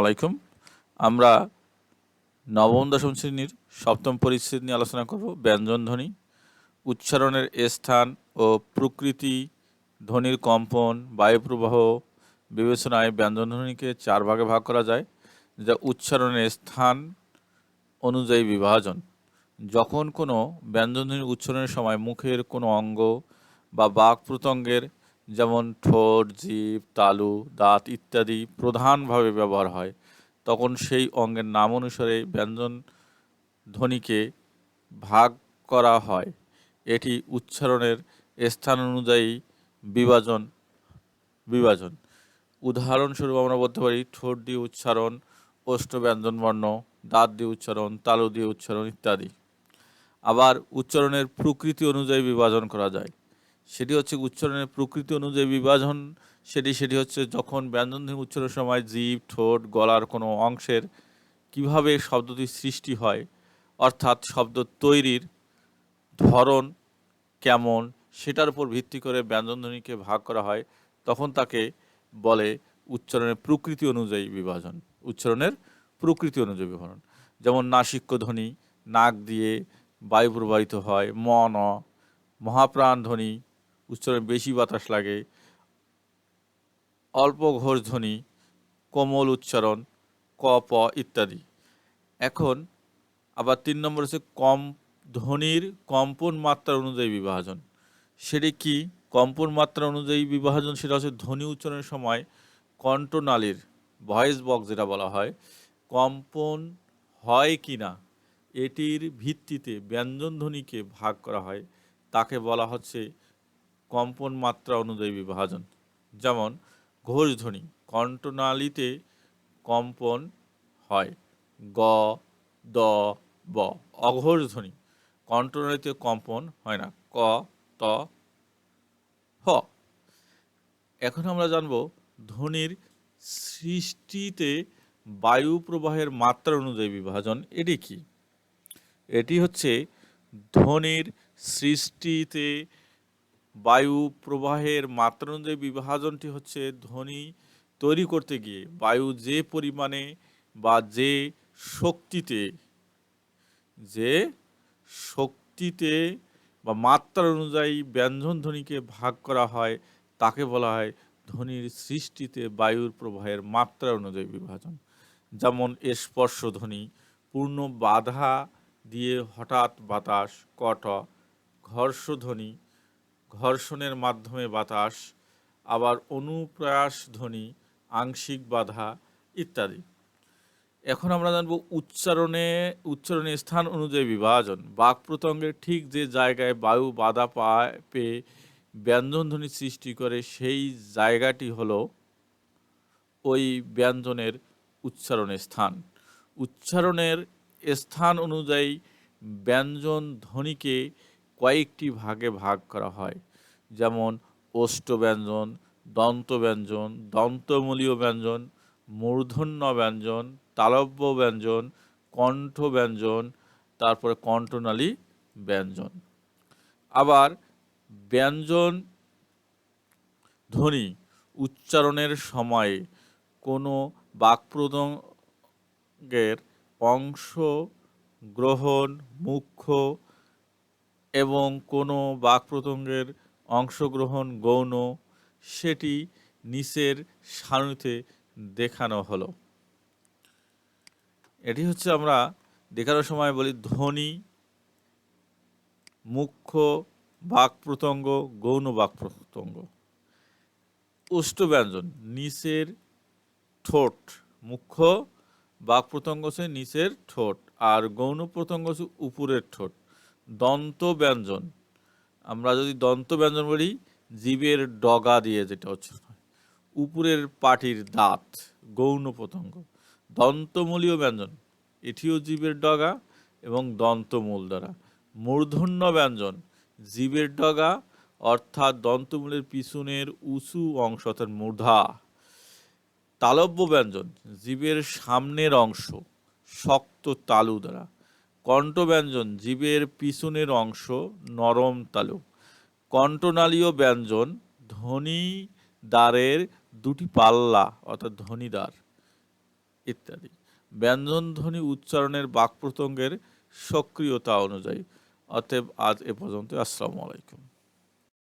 আলাইকুম। আমরা নবম দশম শ্রেণির সপ্তম পরিচ্ছেদ নিয়ে আলোচনা করব ব্যঞ্জন ধ্বনি, উচ্চারণের স্থান ও প্রকৃতি, ধ্বনির কম্পন, বায়ুপ্রবাহ, বিবেচনায় ব্যঞ্জন ধ্বনিকে চার ভাগে ভাগ করা যায়, যা উচ্চারণের স্থান অনুযায়ী বিভাজন। যখন কোনো ব্যঞ্জনধ্বনির উচ্চারণের সময় মুখের কোনো অঙ্গ বা বাক প্রত্যঙ্গের যেমন ঠোঁট, জিভ, তালু, দাঁত ইত্যাদি প্রধানভাবে ব্যবহার হয়। তখন সেই অঙ্গের নাম অনুসারে ব্যঞ্জন ধ্বনিকে ভাগ করা হয়। এটি উচ্চারণের স্থান অনুযায়ী বিভাজন বিভাজন। উদাহরণস্বরূপ আমরা বলতে পারি, ঠোঁট দিয়ে উচ্চারণ, ওষ্ঠ ব্যঞ্জন বর্ণ, দাঁত দিয়ে উচ্চারণ, তালু দিয়ে উচ্চারণ ইত্যাদি। আবার উচ্চারণের প্রকৃতি অনুযায়ী বিভাজন করা যায়। সেটি হচ্ছে উচ্চারণের প্রকৃতি অনুযায়ী বিভাজন, সেটি সেটি হচ্ছে যখন ব্যঞ্জনধ্বনি উচ্চারণের সময় জীব, ঠোঁট, গলার কোনো অংশের কীভাবে শব্দটি সৃষ্টি হয়, অর্থাৎ শব্দ তৈরির ধরন কেমন, সেটার উপর ভিত্তি করে ব্যঞ্জনধ্বনিকে ভাগ করা হয়, তখন তাকে বলে উচ্চারণের প্রকৃতি অনুযায়ী বিভাজন, উচ্চারণের প্রকৃতি অনুযায়ী বিভাজন। যেমন নাসিক্য ধ্বনি নাক দিয়ে বায়ু প্রবাহিত হয়, ম, ন মহাপ্রাণ ধ্বনি উচ্চারণে বেশি বাতাস লাগে। অল্প ঘোষ ধ্বনি, কোমল উচ্চারণ, ক, প ইত্যাদি। এখন আবার তিন নম্বর হচ্ছে কম ধ্বনির কম্পন মাত্রা অনুযায়ী বিভাজন। সেটি কি? কম্পন মাত্রা অনুযায়ী বিভাজন সেটা হচ্ছে ধ্বনি উচ্চারণের সময় কণ্ঠনালীর, ভয়েস বক্স যেটা বলা হয়, কম্পন হয় কি না, এটির ভিত্তিতে ব্যঞ্জন ধ্বনিকে ভাগ করা হয়। তাকে বলা হচ্ছে কম্পন মাত্রা অনুযায়ী বিভাজন। যেমন ঘোষধ্বনি কণ্ঠনালীতে কম্পন হয়। গ, দ, ব অঘোষ ধ্বনি, কণ্ঠনালীতে কম্পন হয় না। ক, ত, হ। এখন আমরা জানব ধ্বনির সৃষ্টিতে বায়ু প্রবাহের মাত্রা অনুযায়ী বিভাজন, এটি কি? এটি হচ্ছে ধ্বনির সৃষ্টিতে বায়ু প্রবাহের মাত্রা অনুযায়ী বিভাজনটি হচ্ছে ধ্বনি তৈরি করতে গিয়ে বায়ু যে পরিমাণে বা যে শক্তিতে যে শক্তিতে বা মাত্রা অনুযায়ী ব্যঞ্জন ধ্বনিকে ভাগ করা হয়, তাকে বলা হয় ধ্বনির সৃষ্টিতে বায়ুর প্রবাহের মাত্রা অনুযায়ী বিভাজন। যেমন স্পর্শ ধ্বনি, পূর্ণ বাধা দিয়ে হঠাৎ বাতাস, কট ঘর্ষধ্বনি ঘর্ষণের মাধ্যমে বাতাস, আবার অনুপ্রয়াস ধ্বনি আংশিক বাধা ইত্যাদি। এখন আমরা জানব উচ্চারণে উচ্চারণের স্থান অনুযায়ী বিভাজন। বাক প্রত্যঙ্গের ঠিক যে জায়গায় বায়ু বাধা পায়, পেয়ে ব্যঞ্জন ধ্বনি সৃষ্টি করে, সেই জায়গাটি হলো ওই ব্যঞ্জনের উচ্চারণের স্থান। উচ্চারণের স্থান অনুযায়ী ব্যঞ্জন ধ্বনিকে কয়েকটি ভাগে ভাগ করা হয়। যেমন ওষ্ঠ ব্যঞ্জন দন্ত ব্যঞ্জন দন্তমূলীয় ব্যঞ্জন মূর্ধন্য ব্যঞ্জন তালব্য ব্যঞ্জন কণ্ঠ ব্যঞ্জন তারপরে কণ্ঠনালী ব্যঞ্জন। আবার ব্যঞ্জন ধ্বনি উচ্চারণের সময়ে কোনো বাক্প্রদঙ্গের অংশ, গ্রহণ, মুখ্য এবং কোনো বাক্প্রত্যঙ্গের অংশগ্রহণ গৌণ, সেটি নিচের সারণীতে দেখানো হলো। এটি হচ্ছে আমরা দেখানোর সময় বলি ধ্বনি, মুখ্য বাক প্রত্যঙ্গ গৌণ বাক প্রত্যঙ্গ উষ্ট ব্যঞ্জন নিচের ঠোঁট, মুখ্য বাক প্রত্যঙ্গ হচ্ছে নিচের ঠোঁট আর গৌণ প্রত্যঙ্গ হচ্ছে উপরের ঠোঁট। দন্ত ব্যঞ্জন আমরা যদি দন্ত ব্যঞ্জন বলি, জীবের ডগা দিয়ে যেটা হচ্ছে, উপরের পাটির দাঁত, গৌণ প্রত্যঙ্গ দন্তমূলীয় ব্যঞ্জন, এটিও জীবের ডগা এবং দন্তমূল দ্বারা। মূর্ধন্য ব্যঞ্জন, জীবের ডগা, অর্থাৎ দন্তমূলের পিছনের উঁচু অংশ, অর্থাৎ মূর্ধা। তালব্য ব্যঞ্জন, জীবের সামনের অংশ, শক্ত তালু দ্বারা। কণ্ঠ ব্যঞ্জন জীবের পিছনের অংশ, নরম তালু। কণ্ঠনালীয় ব্যঞ্জন, ধ্বনি দ্বারের দুটি পাল্লা, অর্থাৎ ধ্বনিদ্বার ইত্যাদি। ব্যঞ্জনধ্বনি উচ্চারণের বাক প্রসঙ্গের সক্রিয়তা অনুযায়ী। অতএব আজ এ পর্যন্ত আসসালামু আলাইকুম।